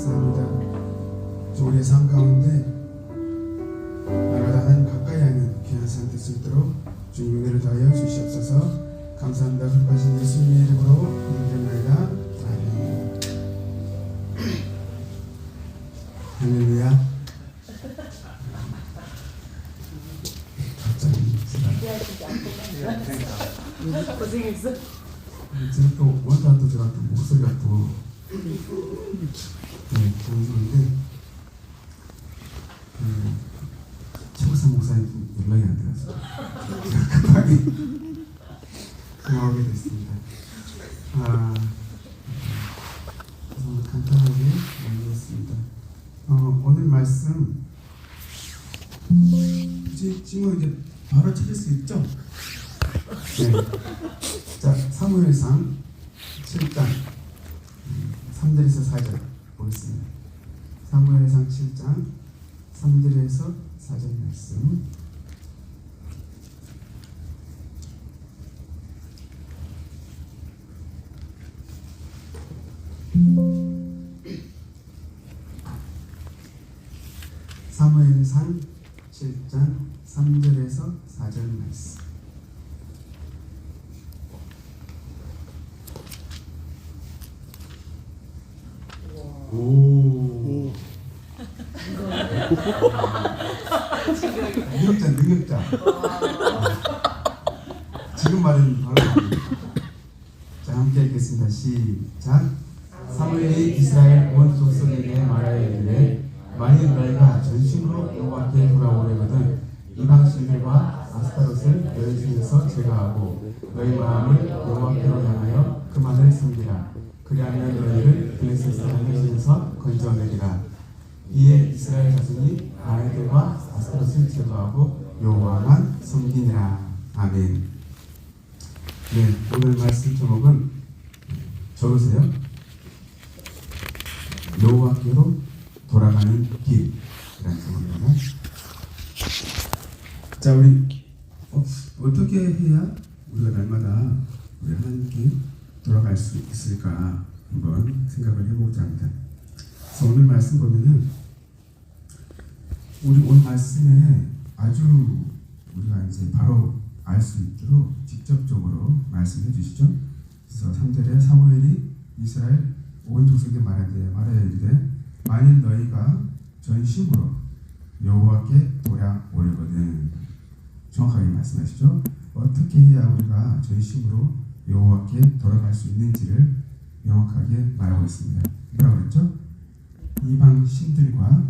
감사합니다. 주 우리의 삶 가운데 날마다 하나님 가까이 하는 귀한 삶 될 수 있도록 주님 은혜를 더하여 주시옵소서 감사합니다. 그리하신 예수님의 이름으로 기도드립니다. 아멘 할렐루야 갑자기 고생했어. 지금 또또 제가 또 목소리가 또 네, 장소인데 그 최우선 목사님 연락이 안 제가 급하게 나오게 됐습니다. 아, 그래서 간단하게 나누겠습니다. 어, 오늘 말씀 지금 이제 바로 찾을 수 있죠? 네. 자, 사무엘상 7장 3절에서 4절 보겠습니다. 사무엘상 7장 3절에서 4절 말씀. 사무엘상 7장 3절에서 4절 말씀. 능력자, 능력자. 지금 말은 바로. 자, 함께 읽겠습니다. 시작. 사무엘이 이스라엘 온 족속에게 말하여 이르되 만일 너희가 전심으로 여호와께 돌아오려거든 이방신들과 아스타롯을 너희 중에서 제거하고 너희 마음을 여호와께로 향하여 그만을 섬기라. 그리하면 너희를 블레셋 사람의 손에서 건져내리라. 이에 이스라엘 자손이 바알들과 아스타롯을 제거하고 여호와만 섬기니라. 아멘. 네, 오늘 말씀 제목은 적으세요. 여호와께로 돌아가는 길이라는 제목입니다. 자, 우리 어, 어떻게 해야 우리가 날마다 우리 하나님께 돌아갈 수 있을까 한번 생각을 해보고자 합니다. 그래서 오늘 말씀 보면은 우리 오늘 말씀에 아주 우리가 이제 바로 알 수 있도록 직접적으로 말씀해 주시죠. 그래서 3절에 사무엘이 이스라엘 온 족속에 말하되 말하여 이르되 만일 너희가 전심으로 여호와께 돌아오려거든 정확하게 말씀하시죠. 어떻게 해야 우리가 전심으로 여호와께 돌아갈 수 있는지를 명확하게 말하고 있습니다. 뭐라고 그랬죠? 이방 신들과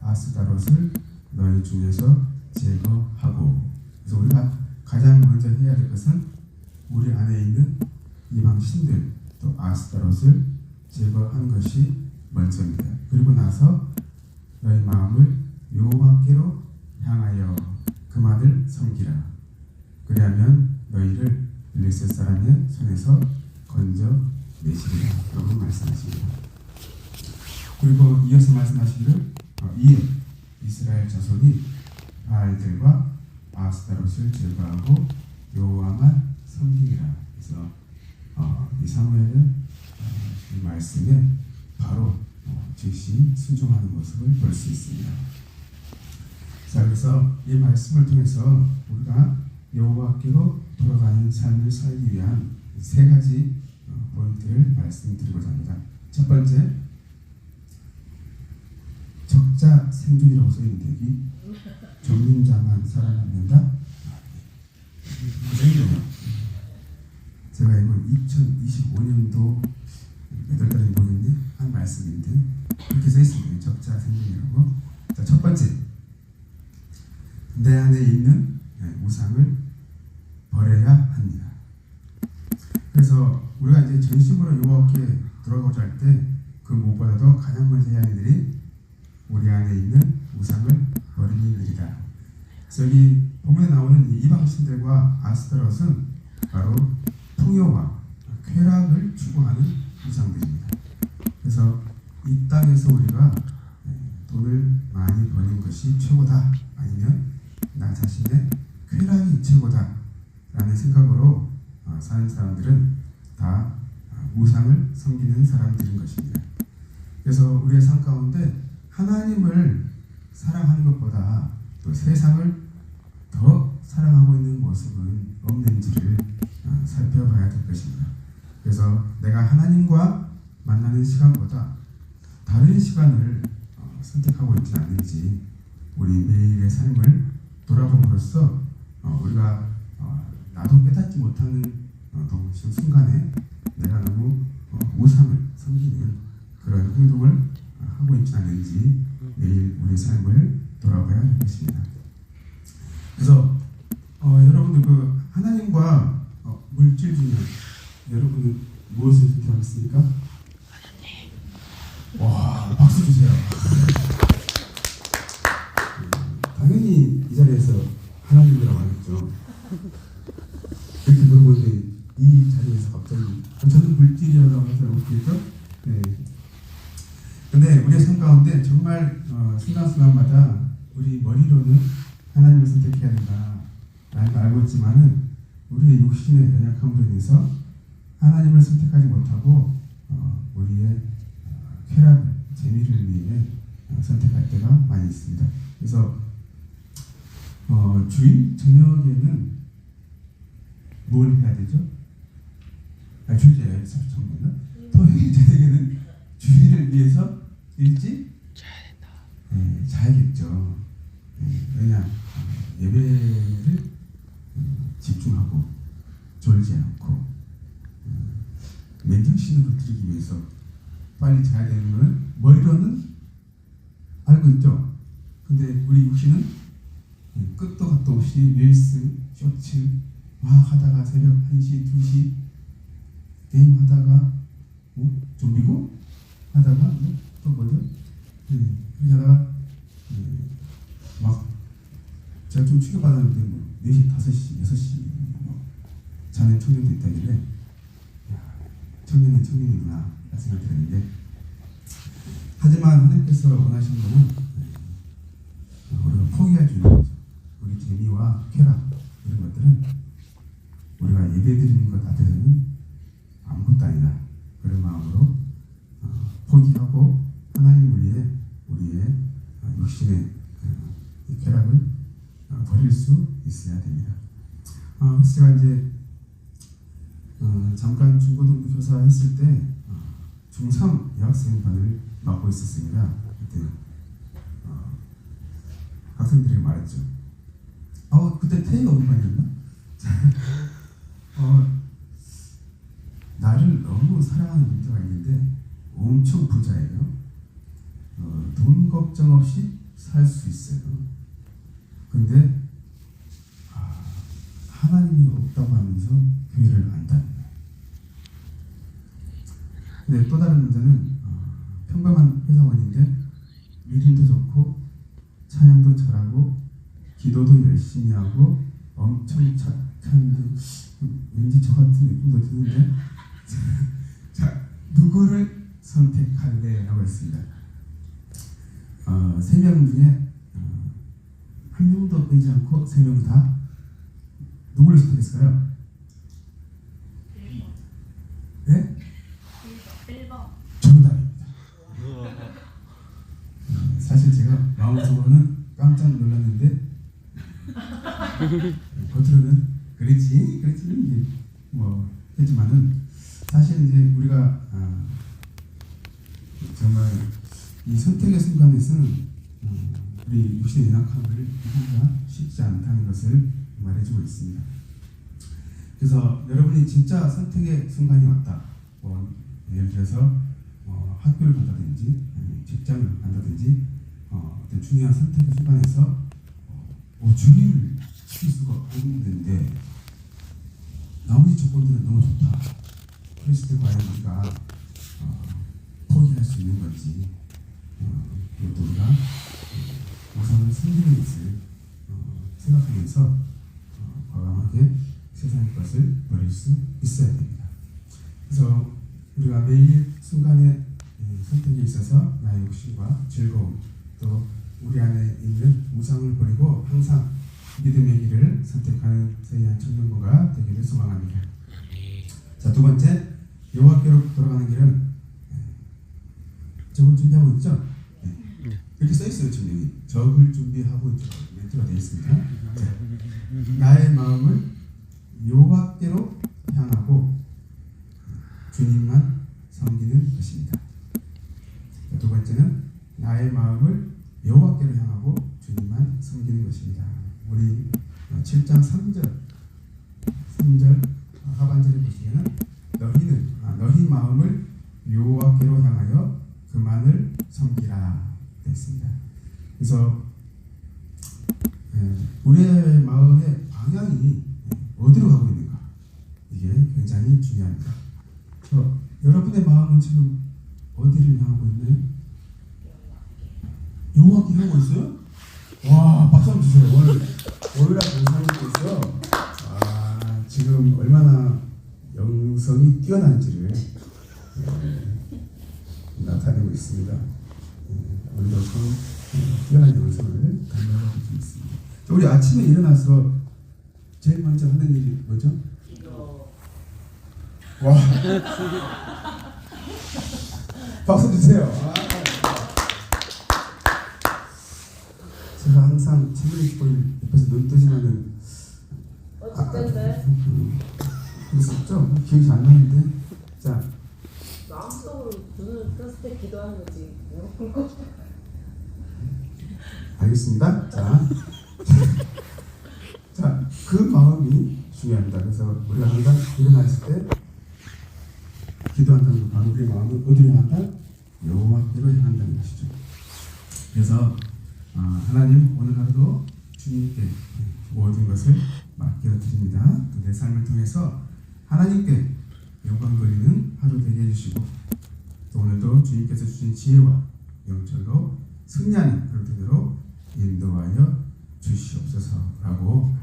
아스다롯을 너희 중에서 제거하고 그래서 우리가 가장 먼저 해야 될 것은 우리 안에 있는 이방 신들 또 아스다롯을 제거하는 것이 먼저입니다. 그리고 나서 너희 마음을 여호와께로 향하여 그만을 섬기라. 그리하면 너희를 블레셋 사람의 손에서 건져 내시리라. 라고 말씀하십니다. 그리고 이어서 말씀하시기를 어, 이에 이스라엘 자손이 바알들과 아스타롯을 제거하고 여호와만 섬기리라. 그래서 어, 이 사무엘은 어, 이 말씀에 바로 어, 즉시 순종하는 모습을 볼 수 있습니다. 자, 그래서 이 말씀을 통해서 우리가 여호와께로 돌아가는 삶을 살기 위한 세 가지 어, 포인트를 말씀드리고자 합니다. 첫 번째, 적자 생존이라고 써 있는데 여기 전민자만 살아남는다. 제가 이거 2025년도 몇월 달에 모르는데 한 말씀인데 이렇게 써 있습니다. 적자 생존이라고. 자, 첫 번째, 내 안에 있는 네, 우상을 버려야 합니다. 그래서 우리가 이제 전심으로 여호와께 돌아가고자 할 때 그 무엇보다도 가장 먼저 해야 할 일이 우리 안에 있는 우상을 버리는 일이다. 여기 본문에 나오는 이 이방 신들과 아스타롯은 바로 풍요와 쾌락을 추구하는 우상들입니다. 그래서 이 땅에서 우리가 네, 돈을 많이 버는 것이 최고다 아니면 나 자신의 쾌락이 최고다 라는 생각으로 어, 사는 사람들은 다 어, 우상을 섬기는 사람들인 것입니다. 그래서 우리의 삶 가운데 하나님을 사랑하는 것보다 또 세상을 더 사랑하고 있는 모습은 없는지를 어, 살펴봐야 될 것입니다. 그래서 내가 하나님과 만나는 시간보다 다른 시간을 어, 선택하고 있지 않는지 우리 매일의 삶을 돌아봄으로써 어, 우리가 어, 나도 깨닫지 못하는 어, 동- 순간에 내가 너무 어, 우상을 섬기는 그런 행동을 어, 하고 않는지 매일 우리 삶을 돌아봐야 할 것입니다. 그래서 어, 여러분들 그 하나님과 어, 물질 중에 여러분은 무엇을 선택하겠습니까? 와 박수 주세요. 음, 당연히 이 자리에서 하나님이라고 하겠죠. 이렇게 물어보는데 이 자리에서 갑자기 아, 저는 물질이라고 해서 웃기죠? 네. 근데 우리의 삶 가운데 정말 어, 순간순간마다 우리 머리로는 하나님을 선택해야 된다라는 걸 알고 있지만은 우리의 욕심의 연약함으로 인해서 하나님을 선택하지 못하고 어, 우리의 어, 쾌락을 재미를 위해 어, 선택할 때가 많이 있습니다. 그래서 어, 주일 저녁에는 뭘 해야 되죠? 아, 주일에 정말요? 토요일 저녁에는 주일을 위해서 일찍 네, 자야겠죠. 네, 왜냐 어, 예배를 음, 집중하고 졸지 않고 음, 맨정신으로 드리기 위해서 빨리 자야 되는 거는 머리로는. 근데 우리 육신은 음, 끝도 갓도 없이 릴스, 쇼츠 막 하다가 새벽 1시, 2시 게임 하다가 뭐 좀비고? 하다가 뭐, 또 뭐죠? 음, 그렇게 하다가 음, 막 제가 좀 충격받았는데 뭐 4시, 5시, 6시 뭐 자는 청년도 있다길래. 야, 청년은 청년이구나 생각이 들었는데. 하지만 하나님께서 원하시는 음, 우리가 포기할 줄 거죠. 우리 재미와 쾌락 이런 것들은 우리가 예배드리는 것 앞에서는 아무것도 아니다. 그런 마음으로 어, 포기하고 하나님을 위해 우리의 어, 육신의 쾌락을 어, 버릴 수 있어야 됩니다. 어, 제가 이제 어, 잠깐 중고등부 교사 했을 때 어, 중3 여학생 반을 맡고 있었습니다. 그때 어, 학생들에게 말했죠. 어, 그때 태희가 어느 반이었나? 어, 나를 너무 사랑하는 문제가 있는데 엄청 부자예요. 어, 돈 걱정 없이 살 수 있어요. 근데 아, 하나님이 없다고 하면서 교회를 안다는 거예요. 근데 또 다른 문제는 어, 평범한 회사원인데 믿음도 좋고 찬양도 잘하고 기도도 열심히 하고 엄청 착한 왠지 저 같은 느낌도 드는데 자 누구를 선택할래라고 했습니다. 어, 세명 중에 어, 한 명도 빼지 않고 세 명 다 누구를 선택했을까요? 네? 1번. 정답입니다. 어, 사실 제가 마음속으로는 깜짝 놀랐는데 겉으로는 그렇지 그렇지 뭐 했지만은 사실 이제 우리가 아, 정말 이 선택의 순간에서는 어, 우리 육신의 연약함을 이기기가 쉽지 않다는 것을 말해주고 있습니다. 그래서 여러분이 진짜 선택의 순간이 왔다. 뭐 예를 들어서 어, 학교를 간다든지 직장을 간다든지 어, 어떤 중요한 선택의 순간에서 어, 뭐 주의를 시킬 수가 없는데 나머지 조건들은 너무 좋다. 그랬을 때 과연 우리가 어, 포기할 수 있는 건지 어, 또 우리가 어, 우상을 숨기는 것을 어, 생각하면서 어, 과감하게 세상의 것을 버릴 수 있어야 됩니다. 그래서 우리가 매일 순간의 이 선택에 있어서 나의 욕심과 즐거움 또 우리 안에 있는 우상을 버리고 항상 믿음의 길을 선택하는 세이한 청년부가 되기를 소망합니다. 자, 두 번째 여호와께로 돌아가는 길은 적을 준비하고 있죠? 네. 이렇게 써 있어요, 지금 적을 준비하고 있죠. 멘트가 되어 있습니다. 자, 나의 마음을 여호와께로 향하고 주님만 섬기는 것입니다. 자, 두 번째는 나의 마음을 여호와께로 향하고 주님만 섬기는 것입니다. 우리 7장 3절 3절 하반절에 보시면은 너희는 아, 너희 마음을 여호와께로 향하여 그만을 섬기라 되어 있습니다. 그래서 예, 우리의 마음의 방향이 어디로 가고 있는가 이게 굉장히 중요합니다. 저, 여러분의 마음은 지금 어디를 향하고 있나요? 여호와께 향하고 있어요? 와 박수 한번 주세요. 오늘 오늘날 감사하고 있어요. 아 지금 얼마나 영성이 뛰어난지를 예, 나타내고 있습니다. 예, 오늘도 좀 예, 뛰어난 영성을 감명하고 있습니다. 자, 우리 아침에 일어나서 제일 먼저 하는 일이 뭐죠? 와 박수 주세요. 아. 제가 항상 책을 보고 옆에서 눈 뜨지만은 어쨌든 음, 그랬었죠? 기억이 안 나는데 자 마음속으로 눈을 떴을 때 기도하는 거지. 뭐. 알겠습니다. 자, 자, 그 마음이 중요합니다. 그래서 우리가 항상 일어났을 때 기도한다는 그 마음, 우리의 마음은 어디로 향한다? 여호와께로 향한다는 것이죠. 그래서 아, 하나님 오늘 하루도 주님께 모든 것을 맡겨 드립니다. 또내 삶을 통해서 하나님께 영광 돌리는 하루 되게 해주시고 또 오늘도 주님께서 주신 지혜와 영절로 승리하는 하루 되도록 인도하여 주시옵소서라고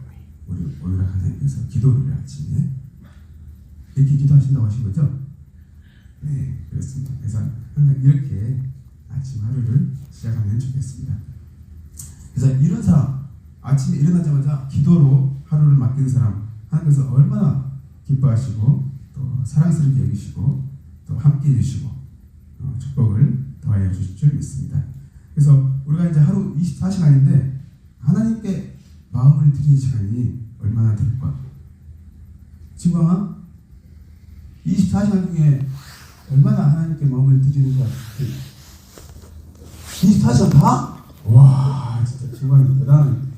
우리 오늘 하나님께서 기도를 아침에 이렇게 기도하신다고 하신 거죠? 네, 그렇습니다. 그래서 항상 이렇게 아침 하루를 시작하면 좋겠습니다. 그래서 이런 사람 아침에 일어나자마자 기도로 하루를 맡기는 사람 하나님께서 얼마나 기뻐하시고 또 사랑스럽게 여기시고 또 함께 해주시고 어, 축복을 더하여 주실 줄 믿습니다. 그래서 우리가 이제 하루 24시간인데 하나님께 마음을 드리는 시간이 얼마나 될까? 지금 24시간 중에 얼마나 하나님께 마음을 드리는 것 같아요? 24시간 다? 와 진짜 정말 대단한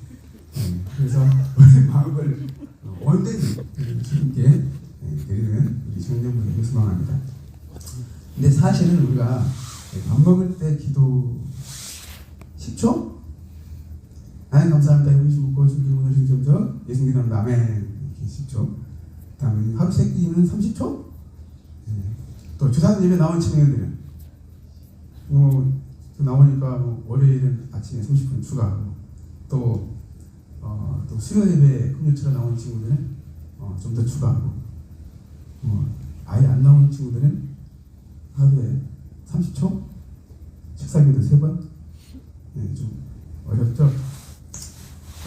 네, 그래서 우리 마음을 주님께 네, 드리는 우리 청년분에게 소망합니다. 근데 사실은 우리가 밥 먹을 때 기도 10초? 하나님 감사합니다. 우리 먹고 주님 오늘 힘좀 예수님 기도합니다. 아멘. 이렇게 10초. 다음에 하루 세 끼는 30초? 네. 또 예배 나온 청년들은 뭐 나오니까 뭐 월요일은 아침에 30분 추가하고 또, 어, 또 수요 예배 금요일처럼 나온 친구들은 어, 좀 더 추가하고 어, 아예 안 나온 친구들은 하루에 30초 책상에도 세 번? 네, 좀 어렵죠?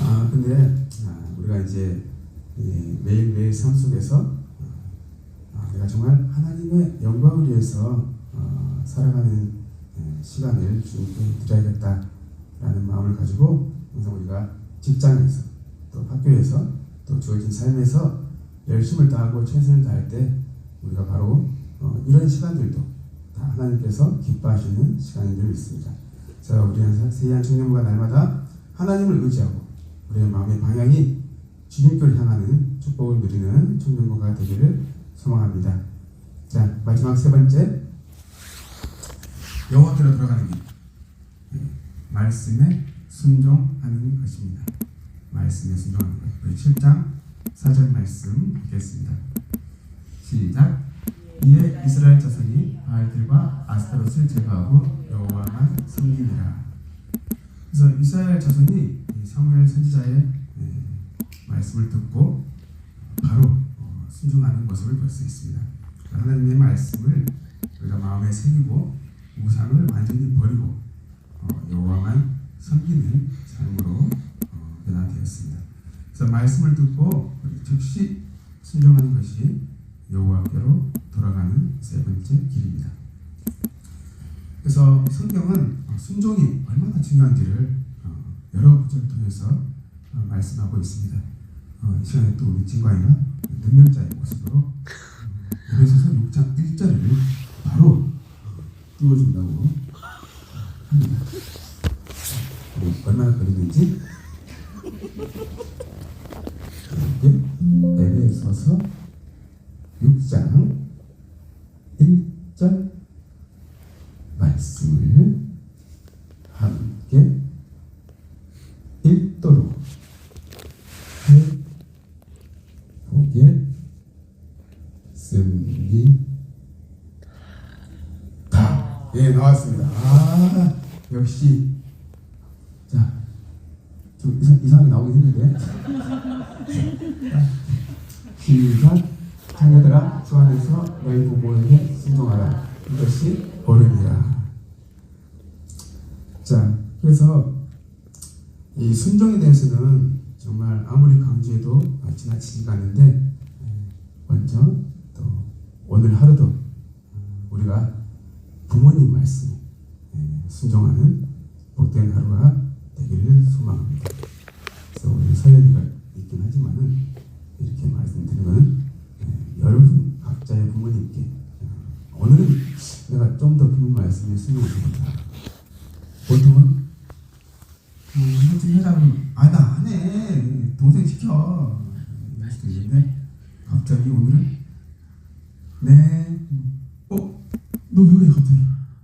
아, 근데 아, 우리가 이제 이 매일매일 삶 속에서 아, 내가 정말 하나님의 영광을 위해서 어, 살아가는 예, 시간을 주님께 드려야겠다라는 마음을 가지고 항상 우리가 직장에서 또 학교에서 또 주어진 삶에서 열심을 다하고 최선을 다할 때 우리가 바로 어, 이런 시간들도 다 하나님께서 기뻐하시는 시간인 줄 믿습니다. 자, 우리 세이한 청년부가 날마다 하나님을 의지하고 우리의 마음의 방향이 주님께로 향하는 축복을 누리는 청년부가 되기를 소망합니다. 자, 마지막 세 번째 여호와께로 들어가는 길 네, 말씀에 순종하는 것입니다. 말씀에 순종하는 것. 우리 7장 4절 말씀 읽겠습니다. 시작. 이에 이스라엘 자손이 바알들과 아스타롯을 제거하고 여호와만 섬기니라. 그래서 이스라엘 자손이 이 사무엘 선지자의 네, 말씀을 듣고 바로 어, 순종하는 모습을 볼 수 있습니다. 하나님의 말씀을 우리가 마음에 새기고 우상을 완전히 버리고 어, 여호와만 섬기는 삶으로 어, 변화되었습니다. 자 말씀을 듣고 즉시 순종하는 것이 여호와께로 돌아가는 세 번째 길입니다. 그래서 성경은 어, 순종이 얼마나 중요한지를 어, 여러 구절을 통해서 어, 말씀하고 있습니다. 어, 이 시간에 또 우리 진과이가 능력자의 모습으로 에베소서 6장 1절을 바로 띄워준다고 합니다. 얼마나 걸리는지 이렇게 에베소서 6장 1절 말씀을 함께 읽도록 해 보겠습니다. 예, 나왔습니다. 아, 역시. 자, 좀 이상, 이상하게 나오긴 했는데. 시작. 자녀들아, 주 안에서 너희 부모에게 순종하라. 이것이 어른이라. 자, 그래서 이 순종에 대해서는 정말 아무리 강조해도 지나치지가 않는데 먼저 또 오늘 하루도 우리가 부모님 말씀에 순종하는 복된 하루가 되기를 소망합니다. 우리 서연이가 있긴 하지만은 이렇게 말씀드리는 것은 여러분 각자의 부모님께 어, 오늘은 내가 좀더 부모님 말씀에 순종을 해보자. 보통은 음, 해지 해자면 아나 안 해. 동생 시켜. 말씀드리는데 갑자기 오늘은 네, 어, 너왜 갑자기?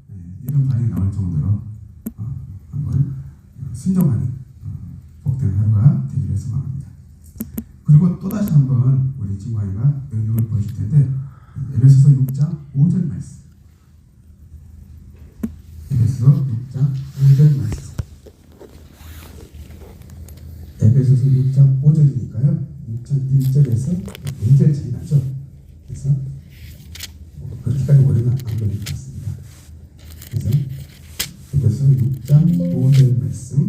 네, 이런 반응이 나올 정도로 어, 한번 순종하는 어, 복된 하루가 되기를 소망합니다. 그리고 또 다시 한번 우리 친구아이가 능력을 보여줄 텐데 에베소서 6장 5절 말씀. 에베소서 6장 5절 말씀. 에베소서 6장 5절이니까요. 6장 1절에서 2절 차이 나죠. 그래서 뭐 그렇게까지 오래는 안 걸릴 것 같습니다. 그래서 에베소서 6장 5절 말씀.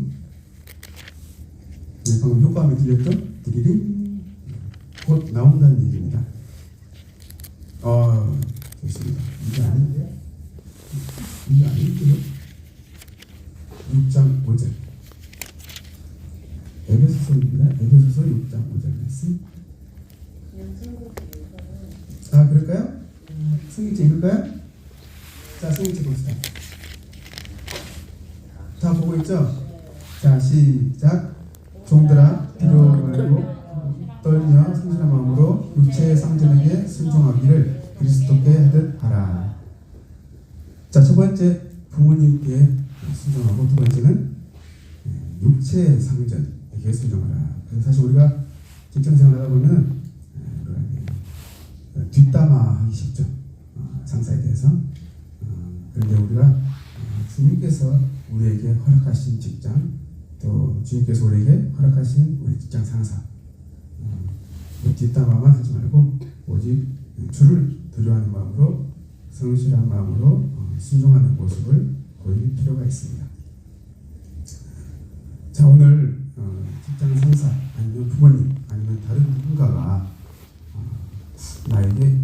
6장 5절 뭐 말씀. 아 그럴까요? 승기책 읽을까요? 자 승기책 봅시다. 다 보고 있죠? 자 시작. 종들아 두려워 말고 떨며 성실한 마음으로 육체의 상전에게 순종하기를 그리스도께 하듯 하라. 자첫 번째 부모님께 순종하고 두 번째는 네, 육체의 상전. 순종하라. 그래서 사실 우리가 직장 생활 하다 보면 예, 뒷담화하기 쉽죠. 어, 상사에 대해서. 어, 그런데 우리가 어, 주님께서 우리에게 허락하신 직장, 또 주님께서 우리에게 허락하신 우리 직장 상사, 어, 뭐 뒷담화만 하지 말고 오직 주를 두려워하는 마음으로 성실한 마음으로 어, 순종하는 모습을 보일 필요가 있습니다. 자 오늘 어, 직장 상사 아니면 부모님 아니면 다른 누군가가 어, 나에게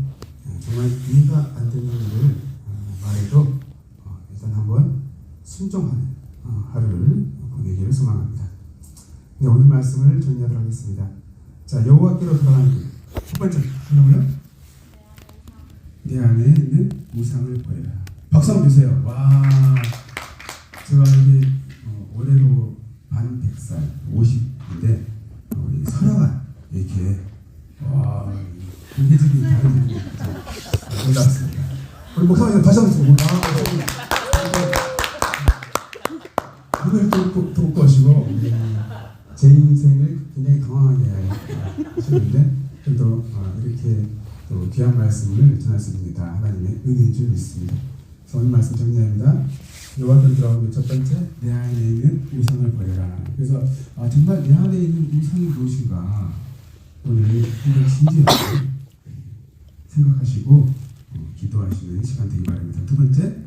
어, 정말 이해가 안 되는 일을 어, 말해도 어, 일단 한번 순종하는 어, 하루를 보내기를 소망합니다. 네, 오늘 말씀을 정리하도록 하겠습니다. 자 여호와께로 돌아가는 길. 첫 번째 뭐라고요? 내 안에 있는 우상을 버려라. 박수 한번 주세요. 와, 제가 이게 어, 올해로 반 100살, 50인데 어, 우리 설아가 이렇게 와, 공개적인 다른 분이 놀랍습니다. 우리 목사님 다시 한번 아, 눈을 또 돋고 하시고 제 인생을 굉장히 당황하게 하시는데 그래도 어, 이렇게 또 귀한 말씀을 전할 수 있습니다. 하나님의 은혜인 줄 믿습니다. 오늘 말씀 정리합니다. 들어가면 첫 번째 내 안에 있는 우상을 버려라. 그래서 아, 정말 내 안에 있는 우상이 무엇인가 오늘 한번 진지하게 생각하시고 어, 기도하시는 시간 되기 바랍니다. 두 번째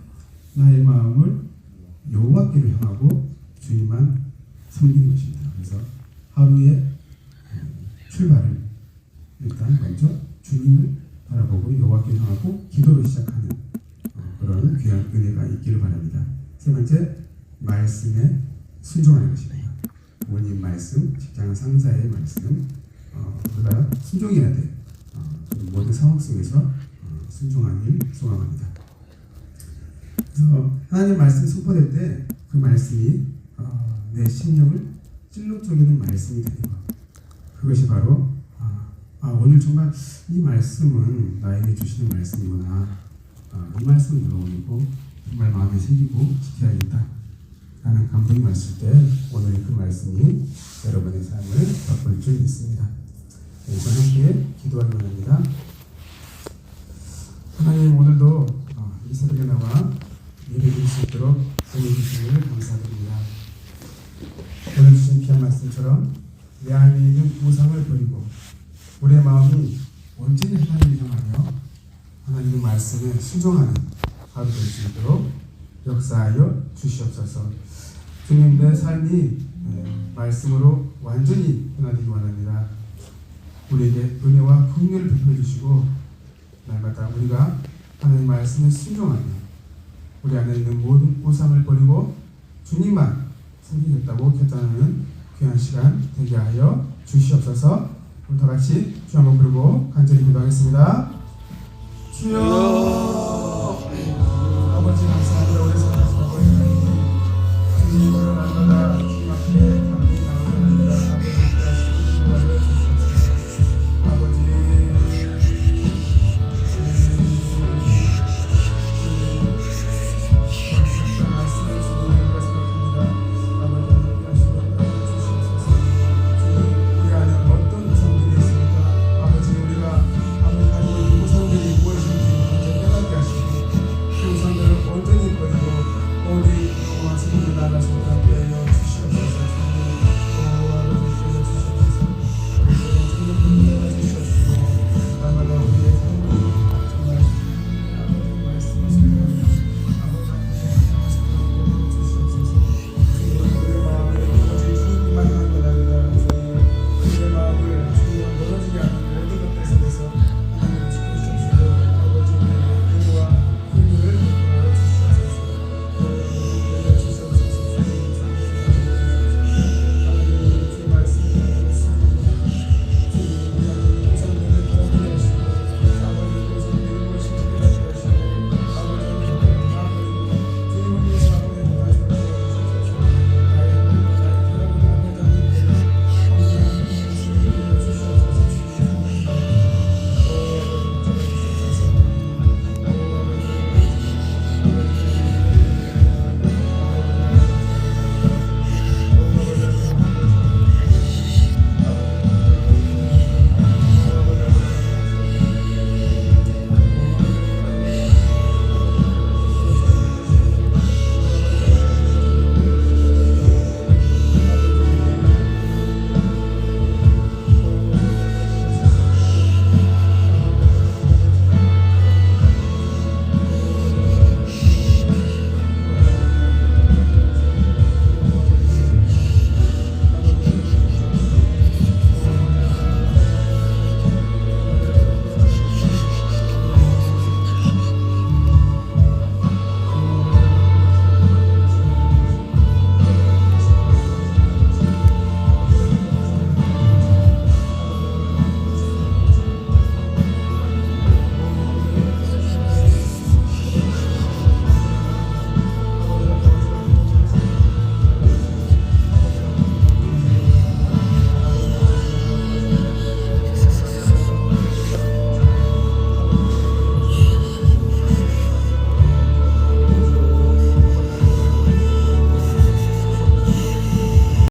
나의 마음을 여호와께로 향하고 주님만 섬기는 것입니다. 그래서 하루에 출발을 일단 먼저 주님을 바라보고 여호와께 향하고 기도로 시작하는 어, 그런 귀한 은혜가 있기를 바랍니다. 세 번째 말씀에 순종하는 것입니다. 부모님 말씀, 직장 상사의 말씀, 어, 우리가 순종해야 돼. 어, 그 모든 상황 속에서 어, 순종하길 소망합니다. 그래서 하나님 말씀이 선포될 때 그 말씀이 어, 내 심령을 찔러 쪼개는 말씀이 되는 것. 그것이 바로 아, 아, 오늘 정말 이 말씀은 나에게 주시는 말씀이구나. 아, 이 말씀을 들어오고 정말 마음에 새기고 지켜야겠다. 라는 감동이 왔을 때 오늘 그 말씀이 여러분의 삶을 바꿀 줄 믿습니다. 네, 저는 함께 기도하기 원합니다. 하나님 오늘도 어, 이 새벽에 나와 예배드릴 수 있도록 은혜 주시를 감사드립니다. 오늘 주신 귀한 말씀처럼 내 안에 있는 우상을 버리고 우리의 마음이 온전히 하나님을 향하여 하나님의 말씀에 순종하는 하루 될 수 있도록 역사하여 주시옵소서. 주님 내 삶이 네, 말씀으로 완전히 변화되기 원합니다. 우리에게 은혜와 긍휼을 베풀어 주시고 날마다 우리가 하나님 말씀에 순종하며 우리 안에 있는 모든 우상을 버리고 주님만 섬기겠다고 결단하는 귀한 시간 되게 하여 주시옵소서. 우리 다 같이 주 한번 부르고 간절히 기도하겠습니다. 주여 Thank you.